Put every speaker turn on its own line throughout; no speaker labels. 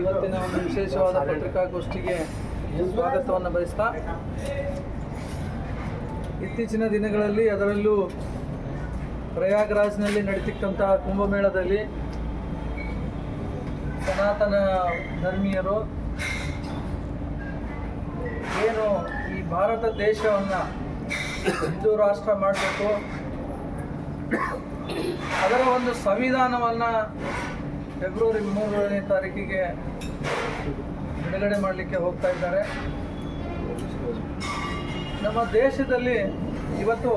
ಇವತ್ತಿನ ಒಂದು ವಿಶೇಷವಾದ ಪತ್ರಿಕಾಗೋಷ್ಠಿಗೆ ಸ್ವಾಗತವನ್ನು ಬಯಸ್ತಾ, ಇತ್ತೀಚಿನ ದಿನಗಳಲ್ಲಿ ಅದರಲ್ಲೂ ಪ್ರಯಾಗ್ರಾಜ್ನಲ್ಲಿ ನಡೀತಕ್ಕಂತಹ ಕುಂಭಮೇಳದಲ್ಲಿ ಸನಾತನ ಧರ್ಮೀಯರು ಏನು ಈ ಭಾರತ ದೇಶವನ್ನು ಹಿಂದೂ ರಾಷ್ಟ್ರ ಮಾಡಬೇಕು, ಅದರ ಒಂದು ಸಂವಿಧಾನವನ್ನು ಫೆಬ್ರವರಿ ಮೂರನೇ ತಾರೀಕಿಗೆ ಬಿಡುಗಡೆ ಮಾಡಲಿಕ್ಕೆ ಹೋಗ್ತಾ ಇದ್ದಾರೆ. ನಮ್ಮ ದೇಶದಲ್ಲಿ ಇವತ್ತು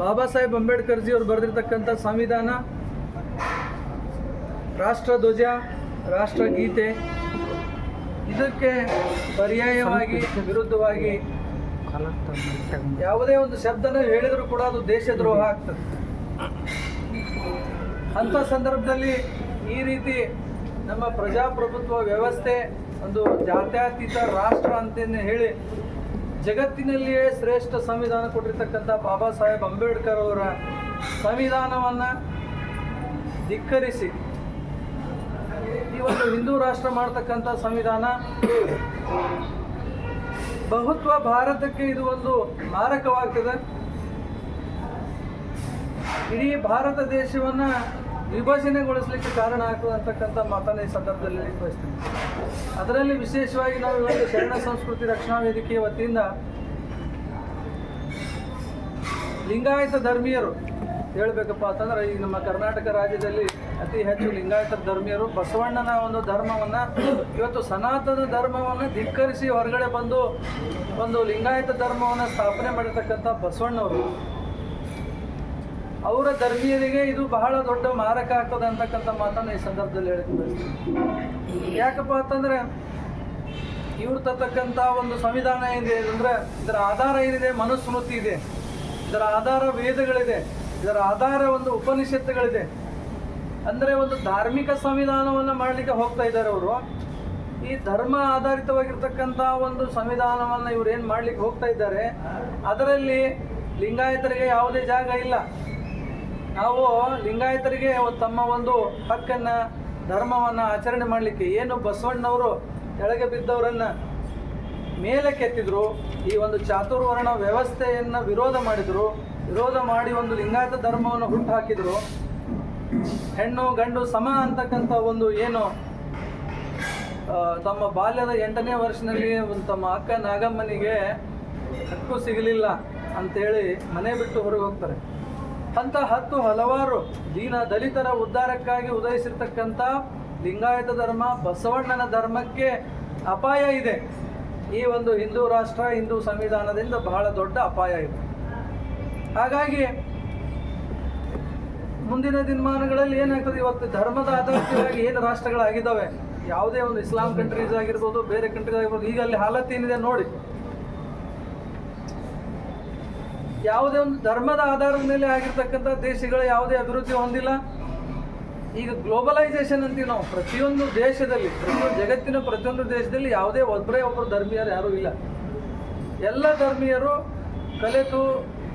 ಬಾಬಾ ಸಾಹೇಬ್ ಅಂಬೇಡ್ಕರ್ಜಿ ಅವರು ಬರೆದಿರ್ತಕ್ಕಂಥ ಸಂವಿಧಾನ ರಾಷ್ಟ್ರಧ್ವಜ ರಾಷ್ಟ್ರಗೀತೆ ಇದಕ್ಕೆ ಪರ್ಯಾಯವಾಗಿ ವಿರುದ್ಧವಾಗಿ ಯಾವುದೇ ಒಂದು ಶಬ್ದನ ಹೇಳಿದರೂ ಕೂಡ ಅದು ದೇಶದ್ರೋಹ ಆಗ್ತದೆ. ಅಂಥ ಸಂದರ್ಭದಲ್ಲಿ ಈ ರೀತಿ ನಮ್ಮ ಪ್ರಜಾಪ್ರಭುತ್ವ ವ್ಯವಸ್ಥೆ ಒಂದು ಜಾತ್ಯತೀತ ರಾಷ್ಟ್ರ ಅಂತೇನೆ ಹೇಳಿ ಜಗತ್ತಿನಲ್ಲಿಯೇ ಶ್ರೇಷ್ಠ ಸಂವಿಧಾನ ಕೊಟ್ಟಿರ್ತಕ್ಕಂಥ ಬಾಬಾ ಸಾಹೇಬ್ ಅಂಬೇಡ್ಕರ್ ಅವರ ಸಂವಿಧಾನವನ್ನು ಧಿಕ್ಕರಿಸಿ ಈ ಒಂದು ಹಿಂದೂ ರಾಷ್ಟ್ರ ಮಾಡ್ತಕ್ಕಂಥ ಸಂವಿಧಾನ ಬಹುತ್ವ ಭಾರತಕ್ಕೆ ಇದು ಒಂದು ಮಾರಕವಾಗ್ತದೆ. ಇಡೀ ಭಾರತ ದೇಶವನ್ನ ವಿಭಜನೆಗೊಳಿಸಲಿಕ್ಕೆ ಕಾರಣ ಆಗ್ತದಂತಕ್ಕಂಥ ಮಾತನ್ನ ಈ ಸಂದರ್ಭದಲ್ಲಿ ಬಯಸ್ತೀನಿ ಅದರಲ್ಲಿ ವಿಶೇಷವಾಗಿ ನಾವು ಇವತ್ತು ಶರಣ ಸಂಸ್ಕೃತಿ ರಕ್ಷಣಾ ವೇದಿಕೆಯ ವತಿಯಿಂದ ಲಿಂಗಾಯತ ಧರ್ಮೀಯರು ಹೇಳಬೇಕಪ್ಪ ಅಂತಂದ್ರೆ ಈ ನಮ್ಮ ಕರ್ನಾಟಕ ರಾಜ್ಯದಲ್ಲಿ ಅತಿ ಹೆಚ್ಚು ಲಿಂಗಾಯತ ಧರ್ಮೀಯರು ಬಸವಣ್ಣನ ಒಂದು ಧರ್ಮವನ್ನ, ಇವತ್ತು ಸನಾತನ ಧರ್ಮವನ್ನು ಧಿಕ್ಕರಿಸಿ ಹೊರಗಡೆ ಬಂದು ಒಂದು ಲಿಂಗಾಯತ ಧರ್ಮವನ್ನು ಸ್ಥಾಪನೆ ಮಾಡಿರ್ತಕ್ಕಂಥ ಬಸವಣ್ಣವರು. ಅವರ ಧರ್ಮೀಯರಿಗೆ ಇದು ಬಹಳ ದೊಡ್ಡ ಮಾರಕ ಆಗ್ತದೆ ಅಂತಕ್ಕಂಥ ಮಾತನ್ನು ಈ ಸಂದರ್ಭದಲ್ಲಿ ಹೇಳಕ್ಕೆ ಯಾಕಪ್ಪ ಅಂತಂದ್ರೆ, ಇವ್ರು ತರ್ತಕ್ಕಂಥ ಒಂದು ಸಂವಿಧಾನ ಏನಿದೆ ಅಂದ್ರೆ, ಇದರ ಆಧಾರ ಏನಿದೆ? ಮನುಸ್ಮೃತಿ ಇದೆ. ಇದರ ಆಧಾರ ವೇದಗಳಿದೆ. ಇದರ ಆಧಾರ ಒಂದು ಉಪನಿಷತ್ತುಗಳಿದೆ. ಅಂದರೆ ಒಂದು ಧಾರ್ಮಿಕ ಸಂವಿಧಾನವನ್ನು ಮಾಡಲಿಕ್ಕೆ ಹೋಗ್ತಾ ಇದ್ದಾರೆ ಅವರು. ಈ ಧರ್ಮ ಆಧಾರಿತವಾಗಿರ್ತಕ್ಕಂಥ ಒಂದು ಸಂವಿಧಾನವನ್ನು ಇವ್ರು ಏನು ಮಾಡ್ಲಿಕ್ಕೆ ಹೋಗ್ತಾ ಇದ್ದಾರೆ? ಅದರಲ್ಲಿ ಲಿಂಗಾಯತರಿಗೆ ಯಾವುದೇ ಜಾಗ ಇಲ್ಲ. ನಾವು ಲಿಂಗಾಯತರಿಗೆ ತಮ್ಮ ಒಂದು ಹಕ್ಕನ್ನ, ಧರ್ಮವನ್ನು ಆಚರಣೆ ಮಾಡಲಿಕ್ಕೆ ಏನು ಬಸವಣ್ಣವರು ಕೆಳಗೆ ಬಿದ್ದವರನ್ನು ಮೇಲೆ ಕೆತ್ತಿದ್ರು ಈ ಒಂದು ಚಾತುರ್ವರ್ಣ ವ್ಯವಸ್ಥೆಯನ್ನು ವಿರೋಧ ಮಾಡಿದರು, ವಿರೋಧ ಮಾಡಿ ಒಂದು ಲಿಂಗಾಯತ ಧರ್ಮವನ್ನು ಹುಟ್ಟು ಹಾಕಿದರು ಹೆಣ್ಣು, ಗಂಡು ಸಮ ಅಂತಕ್ಕಂಥ ಒಂದು ಏನು ತಮ್ಮ ಬಾಲ್ಯದ ಎಂಟನೇ ವರ್ಷದಲ್ಲಿ ಒಂದು ತಮ್ಮ ಅಕ್ಕ ನಾಗಮ್ಮನಿಗೆ ಹಕ್ಕು ಸಿಗಲಿಲ್ಲ ಅಂತೇಳಿ ಮನೆ ಬಿಟ್ಟು ಹೊರಗೆ ಹೋಗ್ತಾರೆ. ಅಂತ ಹತ್ತು ಹಲವಾರು ದೀನ ದಲಿತರ ಉದ್ಧಾರಕ್ಕಾಗಿ ಉದಯಿಸಿರ್ತಕ್ಕಂಥ ಲಿಂಗಾಯತ ಧರ್ಮ, ಬಸವಣ್ಣನ ಧರ್ಮಕ್ಕೆ ಅಪಾಯ ಇದೆ. ಈ ಒಂದು ಹಿಂದೂ ರಾಷ್ಟ್ರ, ಹಿಂದೂ ಸಂವಿಧಾನದಿಂದ ಬಹಳ ದೊಡ್ಡ ಅಪಾಯ ಇದೆ. ಹಾಗಾಗಿ ಮುಂದಿನ ದಿನಮಾನಗಳಲ್ಲಿ ಏನಾಗ್ತದೆ? ಇವತ್ತು ಧರ್ಮದ ಆಧಾರಿತವಾಗಿ ಏನು ರಾಷ್ಟ್ರಗಳಾಗಿದ್ದಾವೆ? ಯಾವುದೇ ಒಂದು ಇಸ್ಲಾಂ ಕಂಟ್ರೀಸ್ ಆಗಿರ್ಬೋದು, ಬೇರೆ ಕಂಟ್ರೀಸ್ ಆಗಿರ್ಬೋದು ಈಗ ಅಲ್ಲಿ ಹಾಲತ್ ಏನಿದೆ ನೋಡಿ. ಯಾವುದೇ ಒಂದು ಧರ್ಮದ ಆಧಾರದ ಮೇಲೆ ಆಗಿರ್ತಕ್ಕಂಥ ದೇಶಗಳು ಯಾವುದೇ ಅಭಿವೃದ್ಧಿ ಹೊಂದಿಲ್ಲ. ಈಗ ಗ್ಲೋಬಲೈಸೇಷನ್ ಅಂತೀವಿ ನಾವು, ಪ್ರತಿಯೊಂದು ದೇಶದಲ್ಲಿ, ಪ್ರತಿಯೊಂದು ಜಗತ್ತಿನ ಪ್ರತಿಯೊಂದು ದೇಶದಲ್ಲಿ ಯಾವುದೇ ಒಬ್ಬರೇ ಒಬ್ಬರು ಧರ್ಮೀಯರು ಯಾರೂ ಇಲ್ಲ. ಎಲ್ಲ ಧರ್ಮೀಯರು ಕಲೆತು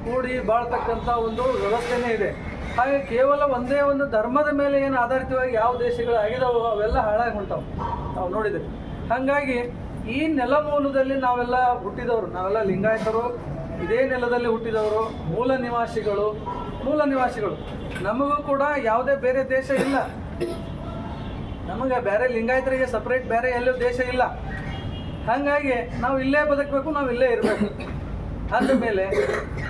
ಕೂಡಿ ಬಾಳ್ತಕ್ಕಂಥ ಒಂದು ವ್ಯವಸ್ಥೆನೇ ಇದೆ. ಹಾಗೆ ಕೇವಲ ಒಂದೇ ಒಂದು ಧರ್ಮದ ಮೇಲೆ ಏನು ಆಧಾರಿತವಾಗಿ ಯಾವ ದೇಶಗಳು ಆಗಿದಾವೋ ಅವೆಲ್ಲ ಹಾಳಾಗಿ ಹೊಂಟಾವು ನಾವು ನೋಡಿದೆ ಹಾಗಾಗಿ ಈ ನೆಲಮೂಲದಲ್ಲಿ ನಾವೆಲ್ಲ ಹುಟ್ಟಿದವರು, ನಾವೆಲ್ಲ ಲಿಂಗಾಯತರು ಇದೇ ನೆಲದಲ್ಲಿ ಹುಟ್ಟಿದವರು ಮೂಲ ನಿವಾಸಿಗಳು ಮೂಲ ನಿವಾಸಿಗಳು. ನಮಗೂ ಕೂಡ ಯಾವುದೇ ಬೇರೆ ದೇಶ ಇಲ್ಲ. ನಮಗೆ ಬೇರೆ ಲಿಂಗಾಯತರಿಗೆ ಸಪ್ರೇಟ್ ಬೇರೆ ಎಲ್ಲೂ ದೇಶ ಇಲ್ಲ. ಹಾಗಾಗಿ ನಾವು ಇಲ್ಲೇ ಬದುಕಬೇಕು, ನಾವು ಇಲ್ಲೇ ಇರಬೇಕು. ಅಂದಮೇಲೆ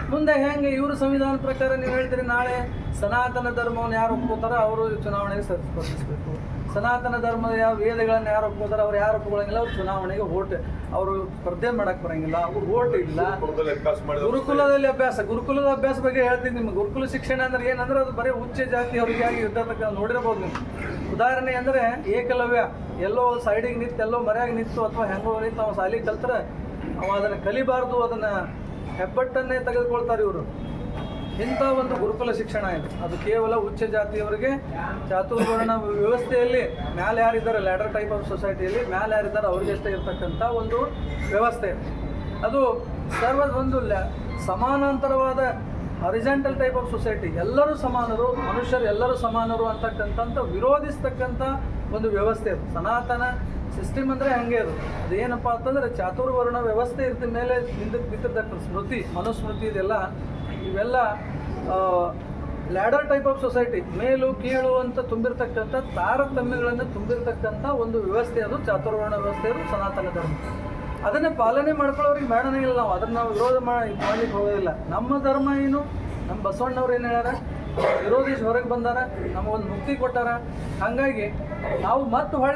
ಮುಂದೆ ಹೆಂಗೆ ಇವರು ಸಂವಿಧಾನ ಪ್ರಕಾರ ನೀವು ಹೇಳ್ತೀರಿ, ನಾಳೆ ಸನಾತನ ಧರ್ಮವನ್ನು ಯಾರು ಒಪ್ಕೋತಾರೋ ಅವರು ಚುನಾವಣೆಗೆ ಸ್ಪ- ಸ್ಪರ್ಧಿಸಬೇಕು. ಸನಾತನ ಧರ್ಮದ ಯಾವ ವೇದಗಳನ್ನು ಯಾರು ಒಪ್ಕೋತಾರೆ ಅವ್ರು ಯಾರು ಒಪ್ಕೊಳ್ಳಂಗಿಲ್ಲ ಅವ್ರು ಚುನಾವಣೆಗೆ ಓಟ್ ಅವರು ಸ್ಪರ್ಧೆ ಮಾಡಕ್ಕೆ ಬರಂಗಿಲ್ಲ ಅವ್ರು ಓಟ್ ಇಲ್ಲ. ಗುರುಕುಲದಲ್ಲಿ ಅಭ್ಯಾಸ ಗುರುಕುಲದ ಅಭ್ಯಾಸ ಬಗ್ಗೆ ಹೇಳ್ತೀನಿ ನಿಮ್ಗೆ. ಗುರುಕುಲ ಶಿಕ್ಷಣ ಅಂದ್ರೆ ಏನಂದ್ರೆ ಅದು ಬರೀ ಉಚ್ಚ ಜಾತಿ ಆಗಿ ಇರ್ತಕ್ಕ ನೋಡಿರ್ಬೋದು ನೀವು. ಉದಾಹರಣೆ ಅಂದ್ರೆ ಏಕಲವ್ಯ. ಎಲ್ಲೋ ಸೈಡಿಗೆ ನಿಂತು ಎಲ್ಲೋ ಮರ್ಯಾಗ ನಿಂತು ಅಥವಾ ಹೆಂಗೋ ನಿಂತು ಅವ್ನು ಶಾಲಿ ಕಲ್ತ್ರೆ ಅವ ಅದನ್ನು ಕಲಿಬಾರ್ದು ಅದನ್ನ ಹೆಬ್ಬಟ್ಟನ್ನೇ ತೆಗೆದುಕೊಳ್ತಾರೆ ಇವರು. ಇಂಥ ಒಂದು ಗುರುಕುಲ ಶಿಕ್ಷಣ ಇದೆ. ಅದು ಕೇವಲ ಉಚ್ಚ ಜಾತಿಯವರಿಗೆ ಚಾತುರ್ವರ್ಣ ವ್ಯವಸ್ಥೆಯಲ್ಲಿ ಮ್ಯಾಲೆ ಯಾರಿದ್ದಾರೆ, ಲ್ಯಾಡರ್ ಟೈಪ್ ಆಫ್ ಸೊಸೈಟಿಯಲ್ಲಿ ಮ್ಯಾಲೆ ಯಾರಿದ್ದಾರೆ ಅವ್ರಿಗೆಷ್ಟೇ ಇರತಕ್ಕಂಥ ಒಂದು ವ್ಯವಸ್ಥೆ. ಅದು ಸರ್ವ ಒಂದು ಸಮಾನಾಂತರವಾದ ಹರಿಜೆಂಟಲ್ ಟೈಪ್ ಆಫ್ ಸೊಸೈಟಿ ಎಲ್ಲರೂ ಸಮಾನರು, ಮನುಷ್ಯರು ಎಲ್ಲರೂ ಸಮಾನರು ಅಂತಕ್ಕಂಥ ವಿರೋಧಿಸ್ತಕ್ಕಂಥ ಒಂದು ವ್ಯವಸ್ಥೆ ಅದು. ಸನಾತನ ಸಿಸ್ಟಮ್ ಅಂದರೆ ಹಂಗೆ ಅದು. ಅದೇನಪ್ಪ ಅಂತಂದರೆ ಚಾತುರ್ವರ್ಣ ವ್ಯವಸ್ಥೆ ಇರ್ತ ಮೇಲೆ ಹಿಂದಕ್ಕೆ ಬಿದ್ದಿರ್ತಕ್ಕಂಥ ಸ್ಮೃತಿ, ಮನುಸ್ಮೃತಿ ಇದೆಲ್ಲ ಇವೆಲ್ಲ ಲ್ಯಾಡರ್ ಟೈಪ್ ಆಫ್ ಸೊಸೈಟಿ ಮೇಲು, ಕೀಳು ಅಂತ ತುಂಬಿರ್ತಕ್ಕಂಥ ತಾರತಮ್ಯಗಳನ್ನು ತುಂಬಿರ್ತಕ್ಕಂಥ ಒಂದು ವ್ಯವಸ್ಥೆ ಅದು, ಚಾತುರ್ವರ್ಣ ವ್ಯವಸ್ಥೆ ಅದು, ಸನಾತನ ಧರ್ಮ. ಅದನ್ನೇ ಪಾಲನೆ ಮಾಡ್ಕೊಳ್ಳೋರಿಗೆ ಬೇಡನೇ ಇಲ್ಲ ನಾವು, ಅದನ್ನು ನಾವು ವಿರೋಧ ಮಾಡಲಿಕ್ಕೆ ಹೋಗೋದಿಲ್ಲ ನಮ್ಮ ಧರ್ಮ ಏನು? ನಮ್ಮ ಬಸವಣ್ಣವ್ರು ಏನು ಹೇಳ್ಯಾರ? ವಿರೋಧಿಸಿ ಹೊರಗೆ ಬಂದಾರ, ನಮಗೊಂದು ಮುಕ್ತಿ ಕೊಟ್ಟಾರ. ಹಾಗಾಗಿ ನಾವು ಮತ್ತೆ ಹೊಳ್ಳಿ